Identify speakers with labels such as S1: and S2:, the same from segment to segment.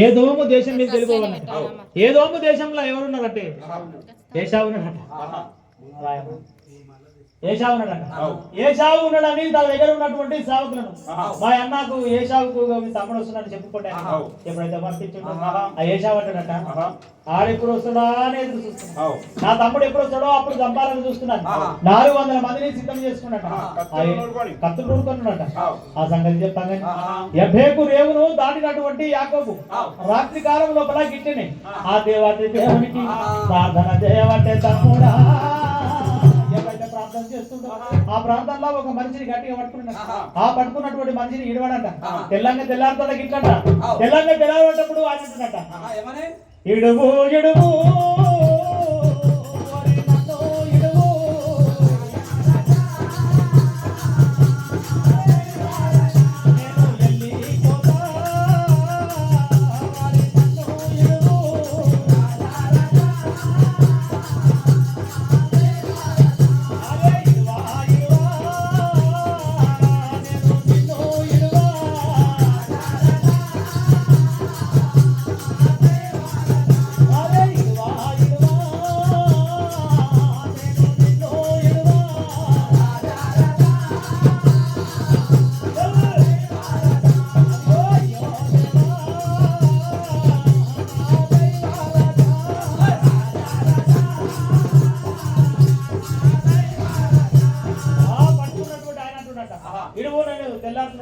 S1: ఏదోము దేశం మీద తెలుకోవాలంట ఏదోము దేశంలో ఎవరున్నారంటే
S2: ఆహా.
S1: రాయమ్మ. ఏషావు ఉన్నాడంట ఏషావు ఉన్నాడని తన దగ్గర ఉన్నటువంటి సేవకులను మా అన్నకు ఏషావుకు తమ్ముడు వస్తున్నాడని.
S2: ఆహా.
S1: ఎప్పుడైతే పంపించుండో ఆ ఏషావు అంటాడట. ఆడెప్పుడు వస్తాడా అని ఎదురు చూస్తున్నాడు. నా తమ్ముడు ఎప్పుడు వస్తాడో అప్పుడు చంపాలని చూస్తున్నాడు. నాలుగు వందల మందిని సిద్ధం చేసుకున్నట్ట
S2: ఆహా. కత్తులు ఆవు.
S1: ఆ సంగతి
S2: ఆహా.
S1: ఎభేకు రేవును దాటినటువంటి యాకోబు. రాత్రి కాలం లోపల గిట్టని ఆ దేవాటి దేవునికి. ప్రార్థన చేయబట్టే తమ్ముడా చేస్తుండో ఆ ప్రాంతంలో ఒక మనిషిని గట్టిగా పట్టుకున్నాడు. ఆ పట్టుకున్నటువంటి మనిషిని ఇడవడంట
S2: ఆహా.
S1: తెల్లంగా తెల్లారుతో గిట్లంట. తెల్లంగా తెల్లారేటప్పుడు
S2: ఏమని?
S1: ఇడుగు ఇడుగు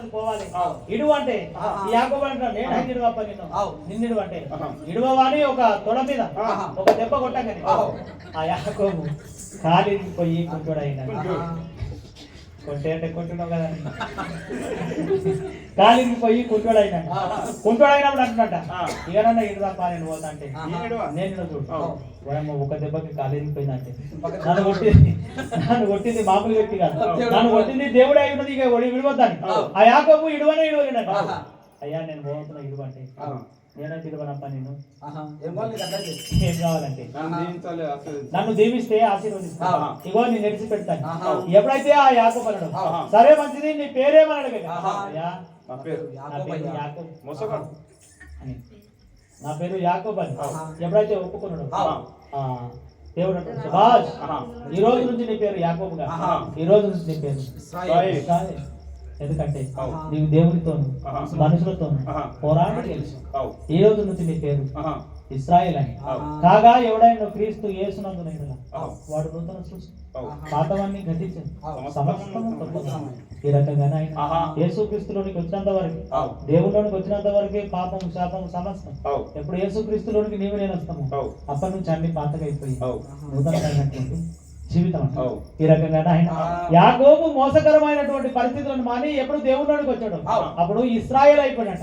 S1: తెల్లారుతున్నది పోవాలి. ఇడువు అంటే యాకోబు అంటాడు నేను ఇడువప్ప నిన్ను. నిన్నిడు అంటే
S2: ఆహా.
S1: ఇడువవా అని ఒక తొడ మీద. ఒక దెబ్బ కొట్టగానే. ఆ యాకోబు కాలి పోయి కొంటాడు ఆయన
S2: కొంటాడు.
S1: కొంటే అంటే కొంటున్నావు కదా కాలికి పోయి కుంటోడు అయినా. కుంటోడు అయినప్పుడు అంటున్నట్ట
S2: ఆ.
S1: ఇక నన్ను తప్ప నేను పోతా అంటే? నేను చూడు ఒక దెబ్బకి కాలేజీకి పోయిందంటే నన్ను కొట్టింది నన్ను కొట్టింది మామూలు వ్యక్తి కాదు. నన్ను కొట్టింది దేవుడు అయి ఉన్నది ఇక ఒడి విడిపోతాను. ఆ యాకోబు ఇడువనే ఇడవలేడట
S2: ఆహా.
S1: అయ్యా నేను పోతున్నా ఇడువ నేను
S2: ఆహా. ఏం
S1: కావాలంటే?
S2: నన్ను
S1: దీవిస్తే ఆశీర్వదిస్తా. ఇగో నేను నడిచి పెడతాను. ఎప్పుడైతే ఆ యాకోబు. సరే మంచిది నీ పేరేమని అడిగాడు
S2: నా పేరు యాకోబు.
S1: అని. నా పేరు యాకోబ్ అని.
S2: ఆహా.
S1: ఎప్పుడైతే ఒప్పుకున్నాడు? దేవుడు అంటాడు. ఈ రోజు నుంచి నీ పేరు యాకోబుగా. ఈ రోజు నుంచి నీ పేరు. ఎందుకంటే. నీవు దేవునితోను. మనుషులతోను
S2: ఆహా.
S1: పోరాడి గెలిచి
S2: ఆవు.
S1: ఈ రోజు నుంచి నీ పేరు. ఇస్రాయేల్ అని. కాగా ఎవడైనా క్రీస్తు యేసునందున. వాడు నూతన సృష్టి. పాతవన్నీ గతించింది. ఈ రకంగానే ఆయన
S2: ఆహా.
S1: యేసు క్రీస్తులోనికి వచ్చినంత వరకు
S2: ఆవు.
S1: దేవుళ్ళలోనికి వచ్చినంత వరకే పాపం శాపం సమస్తం. ఎప్పుడు యేసు క్రీస్తులోనికి నీవు నేను వస్తాము. అప్పటి నుంచి అన్ని పాతగా అయిపోయి. నూతనమైనటువంటి జీవితం. ఈ రకంగా ఆయన
S2: ఆ.
S1: యాకోబు మోసకరమైనటువంటి పరిస్థితులను మాని ఎప్పుడు దేవుళ్ళలోనికి వచ్చాడు. అప్పుడు ఇస్రాయేల్ అయిపోయినట్ట.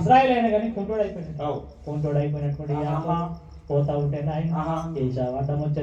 S1: ఇస్రాయేల్ అయినా కానీ కుంటోడు అయిపోయినట్టు. కుంటోడు అయిపోయినటువంటి. పోతా ఉంటే నాయన. ఏషావటం వచ్చే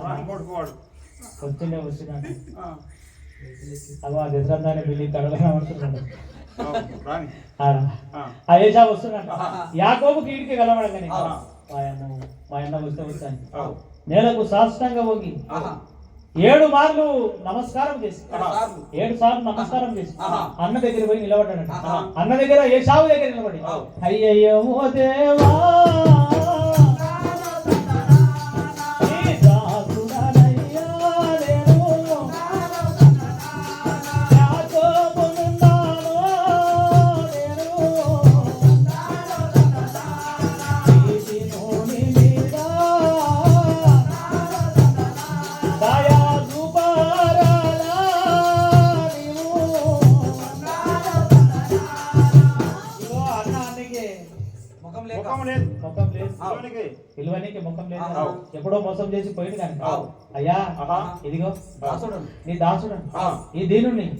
S2: రాని కొడుకువాడు.
S1: వచ్చిండే వచ్చినాడు
S2: ఆ.
S1: అగో ఆ దశరథాన్ని పిల్లి కడగా పడుతున్నాడు
S2: ఆవు. రాని.
S1: ఆడ
S2: ఆ.
S1: ఆ ఏషావు వస్తున్నాడు
S2: ఆహా.
S1: యాకోబు కీడికి గలవడగానే
S2: ఆహా.
S1: మా అన్న మా అన్న వస్తే వచ్చాను
S2: ఆవు.
S1: నేలకు సాష్టంగా వంగి
S2: ఆహా.
S1: ఏడు మార్లు నమస్కారం చేసి
S2: ఆహా.
S1: ఏడు సార్లు నమస్కారం చేసి. అన్న దగ్గర పోయి నిలబడ్డాడు. అన్న దగ్గర ఏ షావు దగ్గర నిలబడి. అయ్యయ్యో ఓ దేవా నీకు ముఖం లేదు. ఎప్పుడో మోసం చేసి పోయింది కానీ. అయ్యా. ఇదిగో
S3: దాసుడు
S1: నీ దాసుడు. ఈ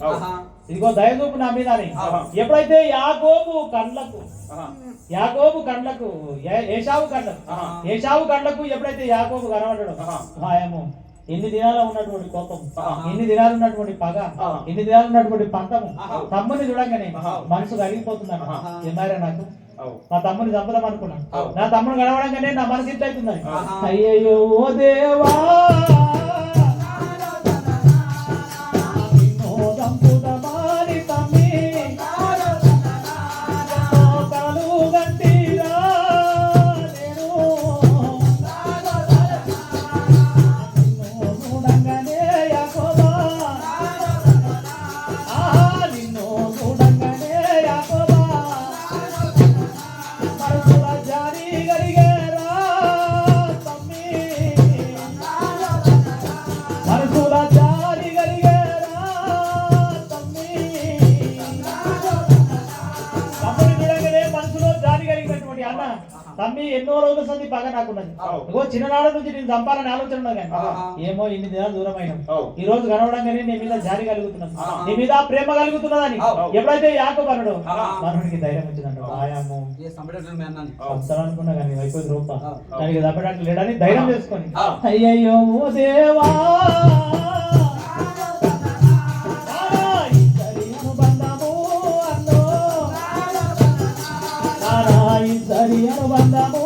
S3: ఆహా.
S1: ఇదిగో దయచూపు నా మీద. ఎప్పుడైతే యాకోబు కండ్లకు. యాకోబు కండ్లకు ఏ- ఏశావు కండ్లకు. ఏశావు కండ్లకు ఎప్పుడైతే యాకోబు కనబడ్డాడు
S2: ఆహా.
S1: భయము ఎన్ని దినాలు ఉన్నటువంటి కోపం. ఎన్ని దినాలు ఉన్నటువంటి పగ. ఎన్ని దినాలు ఉన్నటువంటి పంతము
S3: ఆహా.
S1: తమ్ముని చూడంగానే. మనసు కరిగిపోతుందన్న
S2: ఆహా.
S1: ఏమారా నాకు. మా తమ్ముని చంపదాం అనుకున్నా. నా తమ్ముడు కనబడంగానే నా మనసు ఇట్లా అవుతుంది
S3: ఆహా.
S1: అయ్యయ్యో ఓ దేవా ఎన్నో రోజుల సంది పగ నాకున్నది. ఇగో చిన్ననాడు నుంచి నేను చంపాలని ఆలోచన ఉన్నది కానీ. ఏమో ఇన్ని దినాలు దూరం అయినా. ఈ రోజు కనవడంగానే నీ మీద జారి కలుగుతున్నది
S3: ఆహా.
S1: నీ మీద ప్రేమ కలుగుతున్నదని. ఎప్పుడైతే అన్నాడు
S3: ఆహా.
S1: మనోడికి ధైర్యం వచ్చిందంట వాయాము
S3: ఏ సంబడేటోడు మీ అన్నని
S2: అవు.
S1: అనుకున్నా కానీ అయిపోయింది రూప. దానికి తప్పడానికి లేడని ధైర్యం చేసుకొని. అయ్యయ్యో ఓ దేవా నానా ఇద్దరి అనుబంధము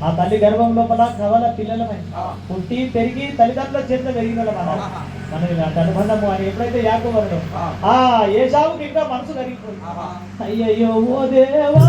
S1: ఆ తల్లి గర్భం లోపల కవల పిల్లలమై. పుట్టి పెరిగి తల్లిదండ్రుల చేతిలో పెరిగిన మన. మన అనుబంధము అని ఎప్పుడైతే యాకోబడు
S2: ఆ.
S1: ఆ ఏ సాగుకి ఇంకా మనసు కరిగిపోయింది. అయ్యయ్యో ఓ దేవా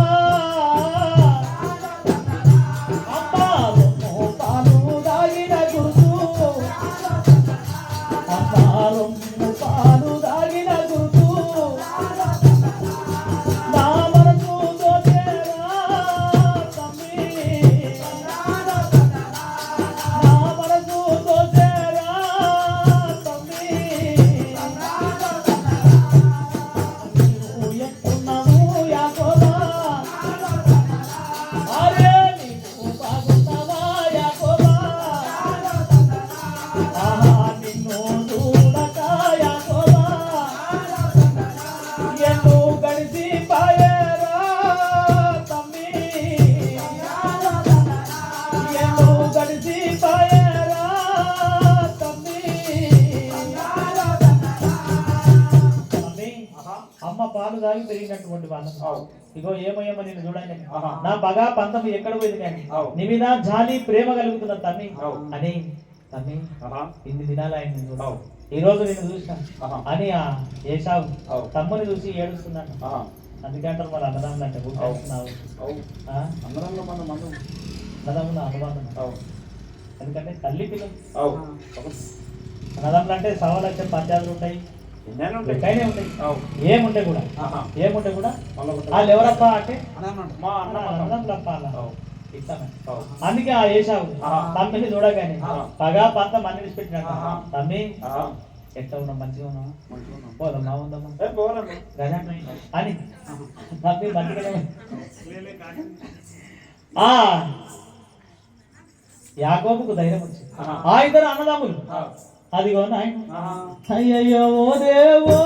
S1: తాగి పెరిగినటువంటి వాళ్ళం. ఇగో ఏమో ఏమో నేను చూడండి. నా పగా పంతం ఎక్కడ పోయింది కానీ. నీ మీద జాలి ప్రేమ కలుగుతున్న తమ్మి
S2: అవు.
S1: అని తమ్మి. ఇన్ని దినాలు ఆయన.
S2: అవు.
S1: ఈ రోజు నేను చూసిన. అని ఆ ఏసావు
S2: అవు.
S1: తమ్ముని చూసి ఏడుస్తున్నాడు
S2: ఆహా.
S1: అందుకే అంటారు మరి అన్నదమ్ములు అంటే
S2: అవు.
S1: గుర్తున్నావు
S2: అవు. అందరంలో మన మందు
S1: అన్నదమ్ముల అనుబంధం
S2: అవు.
S1: ఎందుకంటే తల్లి పిల్లలు
S2: అవు.
S1: అన్నదమ్ములు అంటే సవా లక్షల పంచాయతీలు ఉంటాయి
S2: ఎన్నైనా ఉంటాయి.
S1: ఏముంటాయి కూడా
S2: ఆహా.
S1: ఏముంటాయి కూడా. వాళ్ళు ఎవరప్పా అంటే
S2: మా అన్న.
S1: అందుకే ఆ
S2: ఆహా.
S1: తమ్మిని చూడగానే. పగా పంత మన్ని
S2: ఆహా.
S1: తమ్మి. ఎట్లా ఉన్నాం మంచిగా
S2: ఉన్నాం.
S1: పోదమ్మా ఉందమ్మా అని తమ్మి మంచిగానే. ఆ యాకోబుకు ధైర్యం వచ్చింది. ఆ ఇద్దరు అన్నదమ్ములు. అదిగో నాయన. అయ్యయ్యో ఓ దేవో.